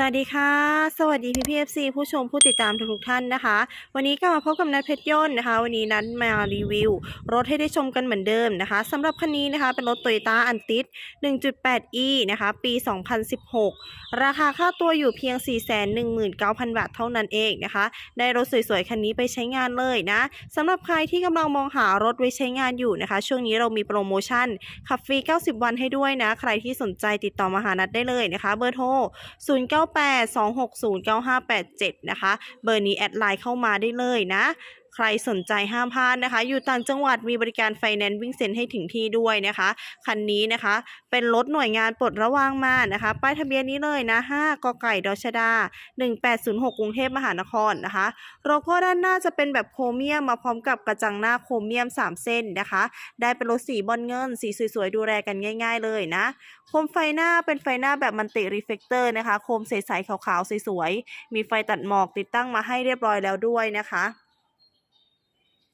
สวัสดีค่ะ สวัสดีพี่พีเอฟซีผู้ชมผู้ติดตามทุกท่านนะคะ วันนี้ก็มาพบกับนัทเพชรยนต์นะคะ วันนี้นัทมารีวิว รถให้ได้ชมกันเหมือนเดิมนะคะสำหรับคันนี้นะคะ เป็นรถ Toyota a n t i s 1.8e นะคะ ปี 2016 ราคาค่าตัวอยู่เพียง 419,000 บาทเท่านั้นเองนะคะ ได้รถสวยๆ คันนี้ไปใช้งานเลยนะสำหรับใครที่กำลังมองหารถไว้ใช้งานอยู่นะคะ ช่วงนี้เรามีโปรโมชั่นขับฟรี 90 วันให้ด้วยนะ ใครที่สนใจติดต่อมาหานัดได้เลยนะคะ เบอร์โทร 09 8 2 6 0 9 5 8 7 นะคะ เบอร์นี้แอดไลน์เข้ามาได้เลยนะ ใครสนใจห้ามพลาดนะคะ อยู่ต่างจังหวัดมีบริการไฟแนนซ์วิ่งเซ็นให้ถึงที่ด้วยนะคะ คันนี้นะคะ เป็นรถหน่วยงานปลดระวางมานะคะ ป้ายทะเบียนนี้เลยนะ 5กไก่ดชดา 1806 กรุงเทพมหานครนะคะโลโก้ด้านหน้าจะเป็นแบบโครเมียมมาพร้อมกับกระจังหน้าโครเมียม 3 เส้นนะคะ ได้เป็นรถสีบอลเงิน สีสวยๆ ดูแลกันง่าย ๆ เลยนะ โคมไฟหน้าเป็นไฟหน้าแบบมันติรีเฟกเตอร์นะคะ โคมใสๆขาวๆสวยๆ มีไฟตัดหมอกติดตั้งมาให้เรียบร้อยแล้วด้วยนะคะ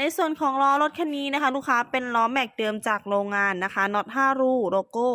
ในส่วนของล้อรถคันนี้นะคะ ลูกค้าเป็นล้อแม็กเดิมจากโรงงานนะคะน็อต5รูโลโก้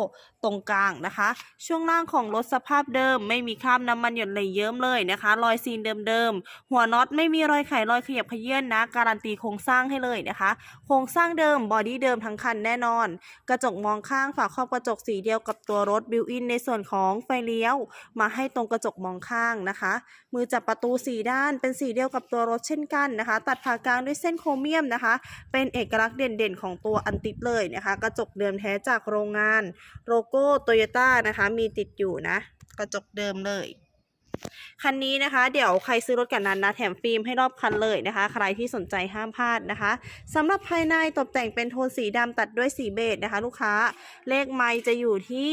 ตรงกลางนะคะ ช่วงล่างของรถสภาพเดิม ไม่มีคราบน้ำมันหยดเลยเยิ้มเลยนะคะ รอยซีนเดิมๆหัวน็อตไม่มีรอยไขรอยขยับขยื่นนะ การันตีโครงสร้างให้เลยนะคะ โครงสร้างเดิมบอดี้เดิมทั้งคันแน่นอน กระจกมองข้างฝาครอบกระจกสีเดียวกับตัวรถบิวอินในส่วนของไฟเลี้ยว มาให้ตรงกระจกมองข้างนะคะ มือจับประตูสีด้านเป็นสีเดียวกับตัวรถเช่นกันนะคะ ตัดผ่ากลางด้วยเส้นโครเมียมนะคะ เป็นเอกลักษณ์เด่นๆ ของตัวอันติดเลยนะคะ กระจกเดิมแท้จากโรงงานโลโก้โตโยต้านะคะ มีติดอยู่นะ กระจกเดิมเลยคันนี้นะคะ เดี๋ยวใครซื้อรถกันนั้นนะแถมฟิล์มให้รอบคันเลยนะคะ ใครที่สนใจห้ามพลาดนะคะสำหรับภายในตกแต่งเป็นโทนสีดำตัดด้วยสีเบจนะคะ ลูกค้าเลขไมล์จะอยู่ที่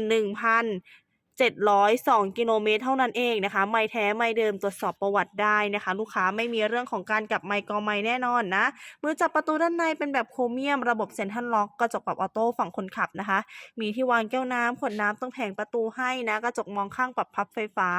161,000 702 กิโลเมตรเท่านั้นเองนะคะ ไม่แท้ไม่เดิมตรวจสอบประวัติได้นะคะ ลูกค้าไม่มีเรื่องของการกลับไมค์กอไมค์แน่นอนนะ มือจับประตูด้านในเป็นแบบโครเมียม ระบบเซ็นทรัลล็อกกระจกปรับออโต้ฝั่งคนขับนะคะ มีที่วางแก้วน้ำขวดน้ำตรงแผงประตูให้นะกระจกมองข้างปรับพับไฟฟ้า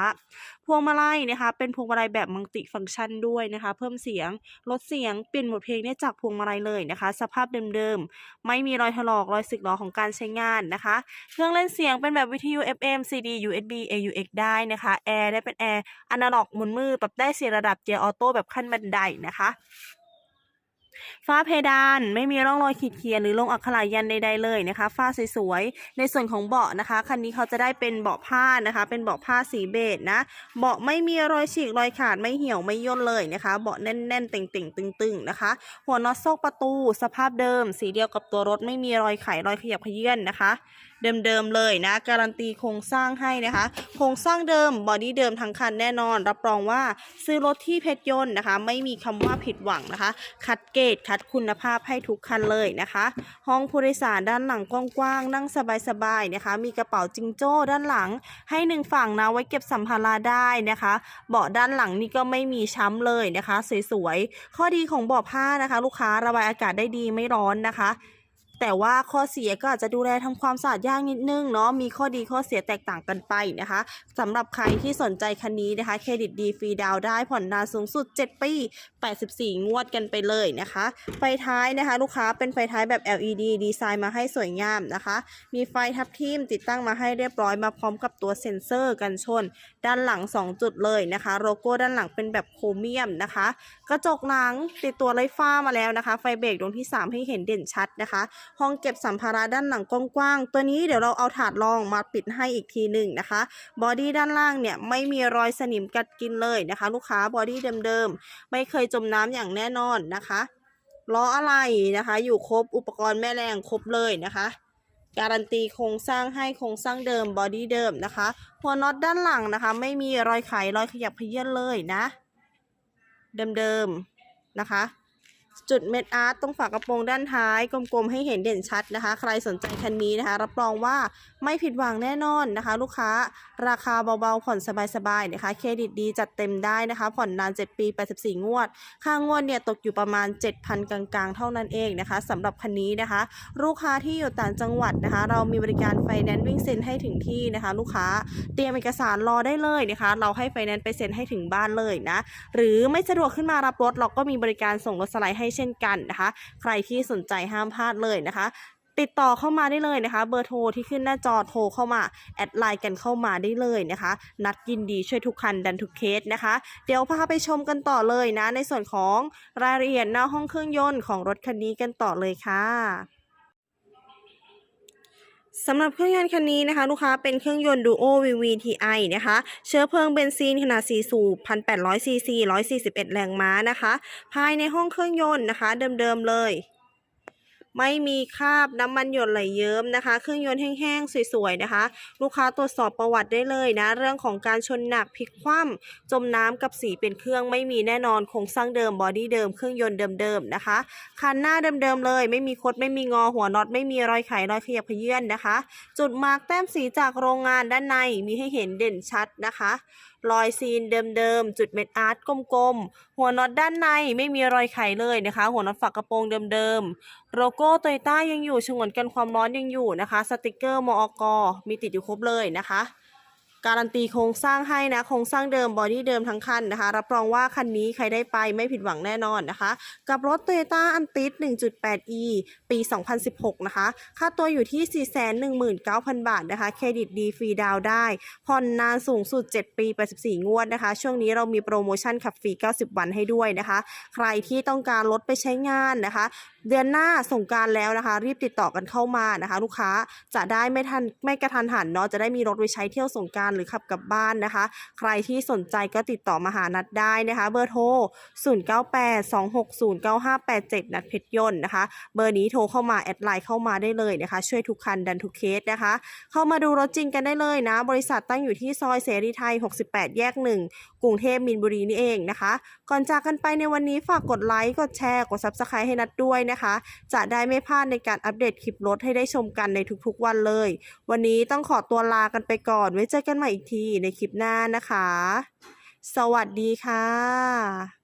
พวงมาลัยนะคะ เป็นพวงมาลัยแบบมัลติฟังก์ชันด้วยนะคะ เพิ่มเสียงลดเสียงเปลี่ยนโหมดเพลงได้จากพวงมาลัยเลยนะคะ สภาพเดิมๆไม่มีรอยถลอกรอยสึกหรอของการใช้งานนะคะ เครื่องเล่นเสียงเป็นแบบวิทยุ FM CD USB AUX ได้นะคะแอร์ได้เป็นแอร์อนาล็อกหมุนมือปรับได้เสียงระดับเกียร์ออโต้แบบขั้นบันไดนะคะ ฝ้าเพดานไม่มีร่องรอยขีดเขียนหรือลงอักขระยันใดๆเลยนะคะฝ้าสวยๆในส่วนของเบาะนะคะคันนี้เขาจะได้เป็นเบาะผ้านะคะ เป็นเบาะผ้าสีเบจนะเบาะไม่มีรอยฉีกรอยขาดไม่เหี่ยวไม่ย่นเลยนะคะ เบาะแน่นๆเต่งๆตึงๆนะคะ หัวน็อตโซ่ประตู สภาพเดิม สีเดียวกับตัวรถไม่มีรอยไขรอยขยับขยื่นนะคะ เดิมๆเลยนะการันตีโครงสร้างให้นะคะ โครงสร้างเดิมบอดี้เดิมทั้งคันแน่นอน รับรองว่าซื้อรถที่เพชรยนต์นะคะ ไม่มีคำว่าผิดหวังนะคะคัดเกดคัดคุณภาพให้ทุกคันเลยนะคะ ห้องผู้โดยสารด้านหลังกว้างๆนั่งสบายๆนะคะ มีกระเป๋าจิงโจ้ด้านหลัง ให้หนึ่งฝั่งนะไว้เก็บสัมภาระได้นะคะ เบาะด้านหลังนี่ก็ไม่มีช้ำเลยนะคะ สวยๆข้อดีของเบาะผ้านะคะ ลูกค้าระบายอากาศได้ดีไม่ร้อนนะคะ แต่ว่าข้อเสียก็อาจจะดูแลทำความสะอาดยากนิดนึงเนาะมีข้อดีข้อเสียแตกต่างกันไปนะคะสำหรับใครที่สนใจคันนี้นะคะเครดิตดีฟรีดาวได้ผ่อนนานสูงสุด 7 ปี 84 งวดกันไปเลยนะคะ ไฟท้ายนะคะ ลูกค้าเป็นไฟท้ายแบบ LED ดีไซน์มาให้สวยงามนะคะ มีไฟทับทิมติดตั้งมาให้เรียบร้อยมาพร้อมกับตัวเซ็นเซอร์กันชน ด้านหลัง 2 จุดเลยนะคะ โลโก้ด้านหลังเป็นแบบโครเมียมนะคะ กระจกหลังติดตัวไร้ฝ้ามาแล้วนะคะ ไฟเบรกดวงที่ 3 ให้เห็นเด่นชัดนะคะห้องเก็บสัมภาระด้านหลังกว้างๆตัวนี้เดี๋ยวเราเอาถาดรองมาปิดให้อีกทีหนึ่งนะคะบอดี้ด้านล่างเนี่ยไม่มีรอยสนิมกัดกินเลยนะคะ ลูกค้าบอดี้เดิมๆไม่เคยจมน้ำอย่างแน่นอนนะคะล้ออะไรนะคะ อยู่ครบอุปกรณ์แม่แรงครบเลยนะคะการันตีโครงสร้างให้โครงสร้างเดิมบอดี้เดิมนะคะหัวน็อตด้านหลังนะคะ ไม่มีรอยไขรอยขยับเขยื่อนเลยนะ เดิมๆนะคะ จุดเม็ดอาร์ตตรงฝากระโปรงด้านท้ายกลมๆให้เห็นเด่นชัดนะคะ ใครสนใจคันนี้นะคะ รับรองว่าไม่ผิดหวังแน่นอนนะคะ ลูกค้าราคาเบาๆผ่อนสบายๆนะคะ เครดิตดีจัดเต็มได้นะคะ ผ่อนนาน 7 ปี 84 งวด ค่างวดเนี่ยตกอยู่ประมาณ 7,000 กลางๆ เท่านั้นเองนะคะสำหรับคันนี้นะคะ ลูกค้าที่อยู่ต่างจังหวัดนะคะ เรามีบริการไฟแนนซ์วิ่งเซ็นให้ถึงที่นะคะ ลูกค้าเตรียมเอกสารรอได้เลยนะคะ เราให้ไฟแนนซ์ไปเซ็นให้ถึงบ้านเลยนะหรือไม่สะดวกขึ้นมารับรถเราก็มีบริการส่งรถสไลด์ให้เช่นกันนะคะ ใครที่สนใจห้ามพลาดเลยนะคะติดต่อเข้ามาได้เลยนะคะ เบอร์โทรที่ขึ้นหน้าจอโทรเข้ามา แอดไลน์กันเข้ามาได้เลยนะคะ นัดยินดีช่วยทุกคันดันทุกเคสนะคะ เดี๋ยวพาไปชมกันต่อเลยนะ ในส่วนของรายละเอียดหน้าห้องเครื่องยนต์ของรถคันนี้กันต่อเลยค่ะ สำหรับเครื่องยนต์คันนี้นะคะ ลูกค้าเป็นเครื่องยนต์ Duo VVTi นะคะ เชื้อเพลิงเบนซินขนาด 4 สูบ 1,800cc 141 แรงม้านะคะ ภายในห้องเครื่องยนต์นะคะ เดิมๆเลย ไม่มีคราบน้ำมันหยดไหลเยิ้มนะคะ เครื่องยนต์แห้งๆ สวยๆนะคะ ลูกค้าตรวจสอบประวัติได้เลยนะ เรื่องของการชนหนักพลิกคว่ำจมน้ำกับสีเป็นเครื่องไม่มีแน่นอนโครงสร้างเดิมบอดี้เดิมเครื่องยนต์เดิมๆนะคะคันหน้าเดิมๆเลย ไม่มีคดไม่มีงอหัวน็อตไม่มีรอยไขรอยขยับเขยื่อนนะคะ จุดมาร์กแต้มสีจากโรงงานด้านในมีให้เห็นเด่นชัดนะคะรอยซีนเดิมๆ จุดเม็ดอาร์ตกลมๆ หัวน็อตด้านในไม่มีรอยไขเลยนะคะ หัวน็อตฝักกระโปรงเดิมๆ โลโก้โตโยต้ายังอยู่ฉงวนกันความร้อนยังอยู่นะคะ สติกเกอร์มอกมีติดอยู่ครบเลยนะคะ การันตีโครงสร้างให้นะ โครงสร้างเดิมบอดี้เดิมทั้งคันนะคะ รับรองว่าคันนี้ใครได้ไปไม่ผิดหวังแน่นอนนะคะ กับรถ Toyota a n t i s 1.8e ปี 2016 นะคะ ค่าตัวอยู่ที่ 419,000 บาทนะคะ เครดิตดีฟรีดาวได้ ผ่อนนานสูงสุด 7 ปี 84 งวดนะคะ ช่วงนี้เรามีโปรโมชั่นขับฟรี 90 วันให้ด้วยนะคะ ใครที่ต้องการรถไปใช้งานนะคะ เดือนหน้าส่งการแล้วนะคะ รีบติดต่อกันเข้ามานะคะ ลูกค้าจะได้ไม่ทันไม่กระทันหันเนาะจะได้มีรถไปใช้เที่ยวส่งการหรือขับกลับบ้านนะคะ ใครที่สนใจก็ติดต่อมาหานัดได้นะคะ เบอร์โทร 0982609587 นัดเพชรยนต์นะคะ เบอร์นี้โทรเข้ามาแอดไลน์เข้ามาได้เลยนะคะ ช่วยทุกคันดันทุกเคสนะคะ เข้ามาดูรถจริงกันได้เลยนะ บริษัทตั้งอยู่ที่ซอยเสรีไทย 68 แยก 1 กรุงเทพมินบุรีนี่เองนะคะ ก่อนจากกันไปในวันนี้ฝากกดไลค์ กดแชร์ กด Subscribe ให้นัดด้วยนะคะ จะได้ไม่พลาดในการอัปเดตคลิปรถให้ได้ชมกันในทุกๆวันเลย วันนี้ต้องขอตัวลากันไปก่อน ไว้เจอกันใหม่ใหม่อีกทีในคลิปหน้านะคะ สวัสดีค่ะ